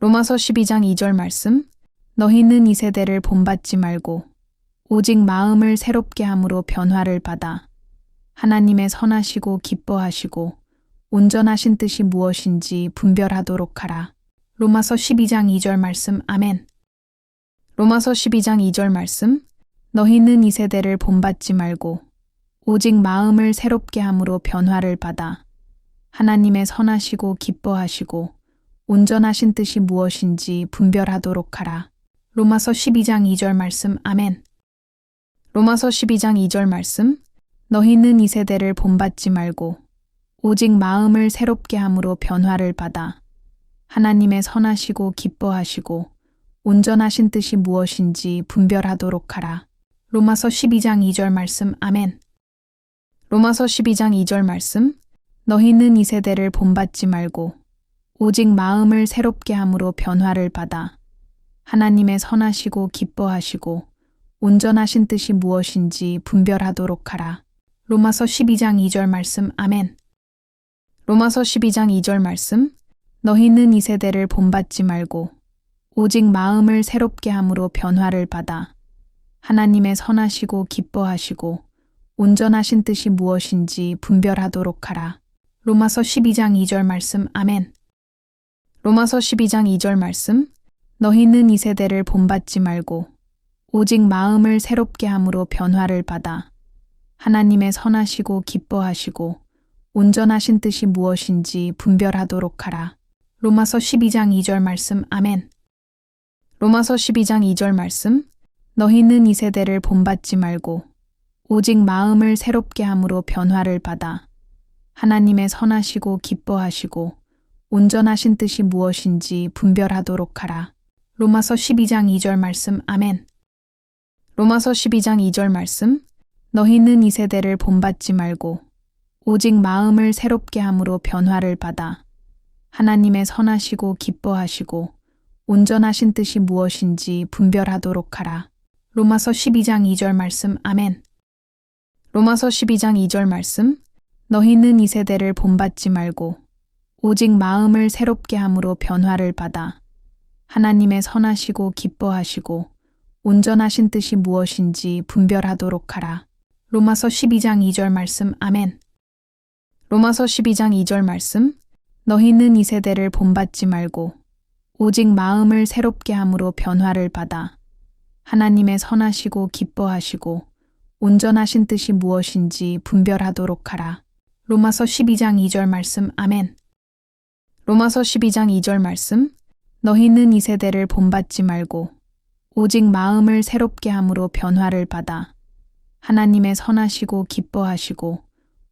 로마서 12장 2절 말씀 너희는 이 세대를 본받지 말고 오직 마음을 새롭게 함으로 변화를 받아 하나님의 선하시고 기뻐하시고 온전하신 뜻이 무엇인지 분별하도록 하라. 로마서 12장 2절 말씀 아멘. 로마서 12장 2절 말씀 너희는 이 세대를 본받지 말고 오직 마음을 새롭게 함으로 변화를 받아 하나님의 선하시고 기뻐하시고 온전하신 뜻이 무엇인지 분별하도록 하라. 로마서 12장 2절 말씀 아멘. 로마서 12장 2절 말씀 너희는 이 세대를 본받지 말고 오직 마음을 새롭게 함으로 변화를 받아 하나님의 선하시고 기뻐하시고 온전하신 뜻이 무엇인지 분별하도록 하라. 로마서 12장 2절 말씀 아멘. 로마서 12장 2절 말씀 너희는 이 세대를 본받지 말고 오직 마음을 새롭게 함으로 변화를 받아 하나님의 선하시고 기뻐하시고 온전하신 뜻이 무엇인지 분별하도록 하라. 로마서 12장 2절 말씀 아멘. 로마서 12장 2절 말씀 너희는 이 세대를 본받지 말고 오직 마음을 새롭게 함으로 변화를 받아 하나님의 선하시고 기뻐하시고 온전하신 뜻이 무엇인지 분별하도록 하라. 로마서 12장 2절 말씀 아멘. 로마서 12장 2절 말씀 너희는 이 세대를 본받지 말고 오직 마음을 새롭게 함으로 변화를 받아 하나님의 선하시고 기뻐하시고 온전하신 뜻이 무엇인지 분별하도록 하라. 로마서 12장 2절 말씀 아멘. 로마서 12장 2절 말씀 너희는 이 세대를 본받지 말고 오직 마음을 새롭게 함으로 변화를 받아 하나님의 선하시고 기뻐하시고 온전하신 뜻이 무엇인지 분별하도록 하라. 로마서 12장 2절 말씀 아멘. 로마서 12장 2절 말씀 너희는 이 세대를 본받지 말고 오직 마음을 새롭게 함으로 변화를 받아 하나님의 선하시고 기뻐하시고 온전하신 뜻이 무엇인지 분별하도록 하라. 로마서 12장 2절 말씀 아멘. 로마서 12장 2절 말씀 너희는 이 세대를 본받지 말고 오직 마음을 새롭게 함으로 변화를 받아 하나님의 선하시고 기뻐하시고 온전하신 뜻이 무엇인지 분별하도록 하라. 로마서 12장 2절 말씀 아멘. 로마서 12장 2절 말씀 너희는 이 세대를 본받지 말고 오직 마음을 새롭게 함으로 변화를 받아 하나님의 선하시고 기뻐하시고 온전하신 뜻이 무엇인지 분별하도록 하라. 로마서 12장 2절 말씀 아멘. 로마서 12장 2절 말씀 너희는 이 세대를 본받지 말고 오직 마음을 새롭게 함으로 변화를 받아 하나님의 선하시고 기뻐하시고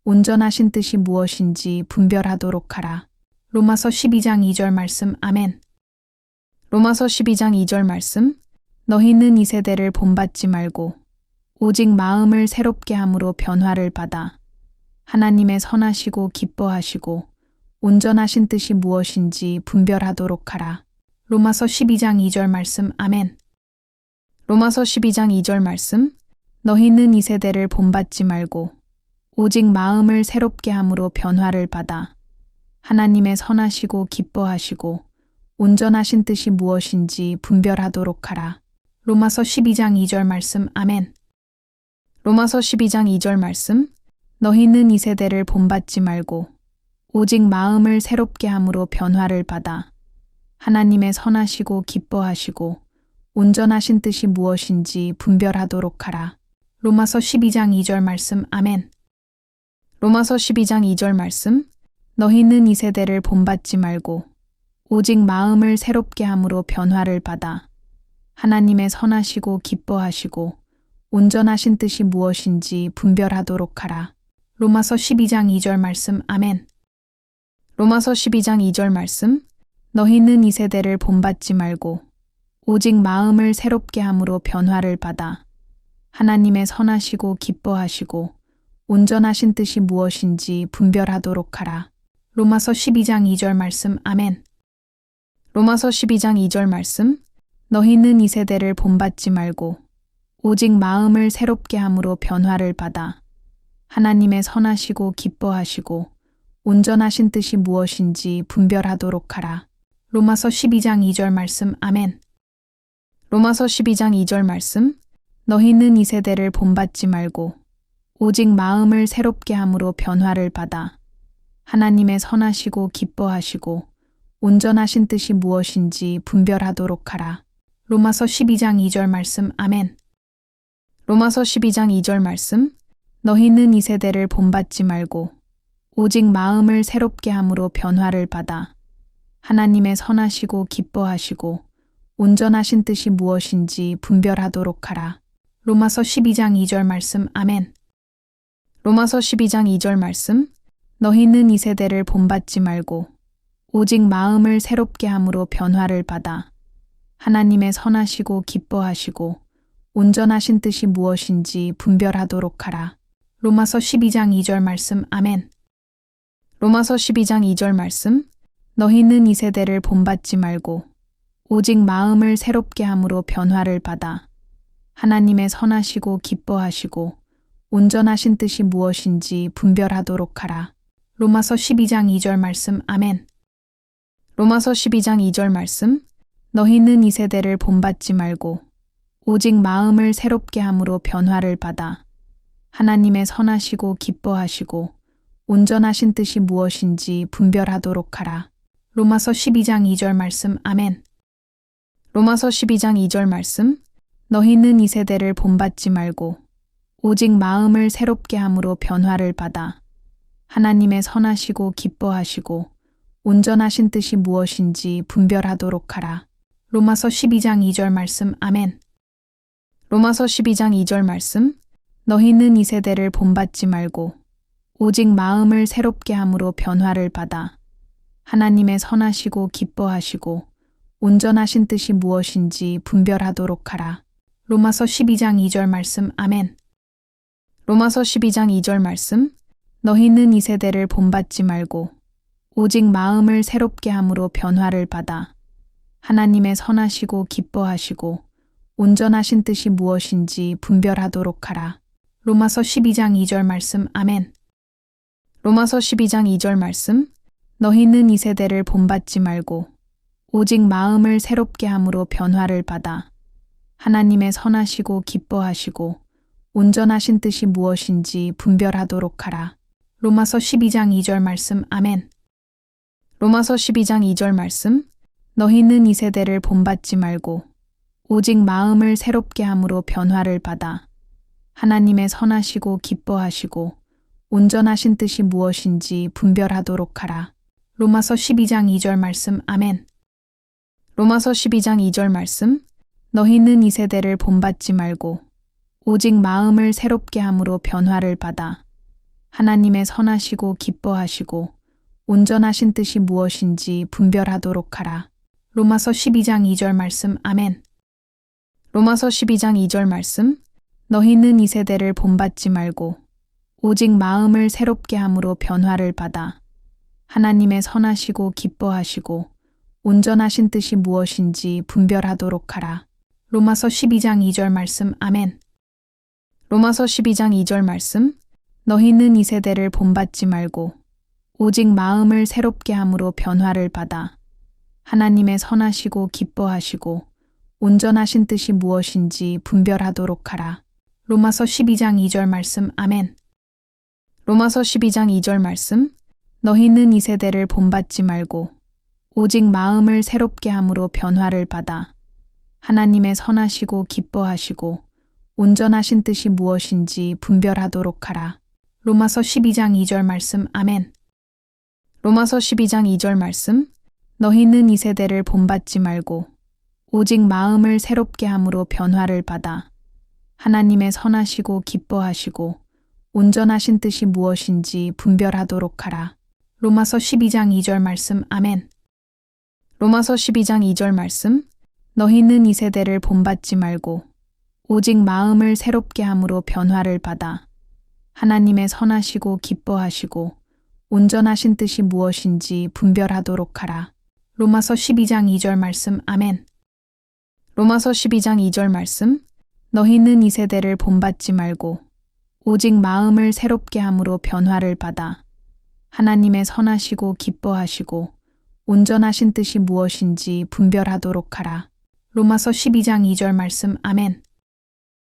온전하신 뜻이 무엇인지 분별하도록 하라. 로마서 12장 2절 말씀 아멘. 로마서 12장 2절 말씀 너희는 이 세대를 본받지 말고 오직 마음을 새롭게 함으로 변화를 받아 하나님의 선하시고 기뻐하시고 온전하신 뜻이 무엇인지 분별하도록 하라. 로마서 12장 2절 말씀 아멘. 로마서 12장 2절 말씀 너희는 이 세대를 본받지 말고 오직 마음을 새롭게 함으로 변화를 받아 하나님의 선하시고 기뻐하시고 온전하신 뜻이 무엇인지 분별하도록 하라. 로마서 12장 2절 말씀 아멘. 로마서 12장 2절 말씀 너희는 이 세대를 본받지 말고 오직 마음을 새롭게 함으로 변화를 받아 하나님의 선하시고 기뻐하시고 온전하신 뜻이 무엇인지 분별하도록 하라. 로마서 12장 2절 말씀 아멘. 로마서 12장 2절 말씀 너희는 이 세대를 본받지 말고 오직 마음을 새롭게 함으로 변화를 받아 하나님의 선하시고 기뻐하시고 온전하신 뜻이 무엇인지 분별하도록 하라. 로마서 12장 2절 말씀 아멘. 로마서 12장 2절 말씀 너희는 이 세대를 본받지 말고 오직 마음을 새롭게 함으로 변화를 받아 하나님의 선하시고 기뻐하시고 온전하신 뜻이 무엇인지 분별하도록 하라. 로마서 12장 2절 말씀 아멘. 로마서 12장 2절 말씀 너희는 이 세대를 본받지 말고 오직 마음을 새롭게 함으로 변화를 받아 하나님의 선하시고 기뻐하시고 온전하신 뜻이 무엇인지 분별하도록 하라. 로마서 12장 2절 말씀 아멘. 로마서 12장 2절 말씀 너희는 이 세대를 본받지 말고 오직 마음을 새롭게 함으로 변화를 받아 하나님의 선하시고 기뻐하시고 온전하신 뜻이 무엇인지 분별하도록 하라. 로마서 12장 2절 말씀 아멘. 로마서 12장 2절 말씀 너희는 이 세대를 본받지 말고 오직 마음을 새롭게 함으로 변화를 받아 하나님의 선하시고 기뻐하시고 온전하신 뜻이 무엇인지 분별하도록 하라. 로마서 12장 2절 말씀 아멘. 로마서 12장 2절 말씀 너희는 이 세대를 본받지 말고 오직 마음을 새롭게 함으로 변화를 받아 하나님의 선하시고 기뻐하시고 온전하신 뜻이 무엇인지 분별하도록 하라. 로마서 12장 2절 말씀 아멘. 로마서 12장 2절 말씀 너희는 이 세대를 본받지 말고 오직 마음을 새롭게 함으로 변화를 받아 하나님의 선하시고 기뻐하시고 온전하신 뜻이 무엇인지 분별하도록 하라. 로마서 12장 2절 말씀 아멘. 로마서 12장 2절 말씀 너희는 이 세대를 본받지 말고 오직 마음을 새롭게 함으로 변화를 받아 하나님의 선하시고 기뻐하시고 온전하신 뜻이 무엇인지 분별하도록 하라. 로마서 12장 2절 말씀 아멘. 로마서 12장 2절 말씀 너희는 이 세대를 본받지 말고 오직 마음을 새롭게 함으로 변화를 받아 하나님의 선하시고 기뻐하시고 온전하신 뜻이 무엇인지 분별하도록 하라. 로마서 12장 2절 말씀 아멘. 로마서 12장 2절 말씀 너희는 이 세대를 본받지 말고 오직 마음을 새롭게 함으로 변화를 받아 하나님의 선하시고 기뻐하시고 온전하신 뜻이 무엇인지 분별하도록 하라. 로마서 12장 2절 말씀 아멘. 로마서 12장 2절 말씀 너희는 이 세대를 본받지 말고 오직 마음을 새롭게 함으로 변화를 받아 하나님의 선하시고 기뻐하시고 온전하신 뜻이 무엇인지 분별하도록 하라. 로마서 12장 2절 말씀 아멘. 로마서 12장 2절 말씀 너희는 이 세대를 본받지 말고 오직 마음을 새롭게 함으로 변화를 받아 하나님의 선하시고 기뻐하시고 온전하신 뜻이 무엇인지 분별하도록 하라. 로마서 12장 2절 말씀 아멘. 로마서 12장 2절 말씀 너희는 이 세대를 본받지 말고 오직 마음을 새롭게 함으로 변화를 받아 하나님의 선하시고 기뻐하시고 온전하신 뜻이 무엇인지 분별하도록 하라. 로마서 12장 2절 말씀 아멘. 로마서 12장 2절 말씀 너희는 이 세대를 본받지 말고 오직 마음을 새롭게 함으로 변화를 받아 하나님의 선하시고 기뻐하시고 온전하신 뜻이 무엇인지 분별하도록 하라. 로마서 12장 2절 말씀 아멘. 로마서 12장 2절 말씀 너희는 이 세대를 본받지 말고 오직 마음을 새롭게 함으로 변화를 받아 하나님의 선하시고 기뻐하시고 온전하신 뜻이 무엇인지 분별하도록 하라. 로마서 12장 2절 말씀 아멘. 로마서 12장 2절 말씀 너희는 이 세대를 본받지 말고 오직 마음을 새롭게 함으로 변화를 받아 하나님의 선하시고 기뻐하시고 온전하신 뜻이 무엇인지 분별하도록 하라. 로마서 12장 2절 말씀 아멘. 로마서 12장 2절 말씀 너희는 이 세대를 본받지 말고 오직 마음을 새롭게 함으로 변화를 받아 하나님의 선하시고 기뻐하시고 온전하신 뜻이 무엇인지 분별하도록 하라. 로마서 12장 2절 말씀 아멘. 로마서 12장 2절 말씀 너희는 이 세대를 본받지 말고 오직 마음을 새롭게 함으로 변화를 받아 하나님의 선하시고 기뻐하시고 온전하신 뜻이 무엇인지 분별하도록 하라. 로마서 12장 2절 말씀 아멘. 로마서 12장 2절 말씀 너희는 이 세대를 본받지 말고 오직 마음을 새롭게 함으로 변화를 받아 하나님의 선하시고 기뻐하시고 온전하신 뜻이 무엇인지 분별하도록 하라. 로마서 12장 2절 말씀 아멘. 로마서 12장 2절 말씀 너희는 이 세대를 본받지 말고 오직 마음을 새롭게 함으로 변화를 받아 하나님의 선하시고 기뻐하시고 온전하신 뜻이 무엇인지 분별하도록 하라. 로마서 12장 2절 말씀 아멘.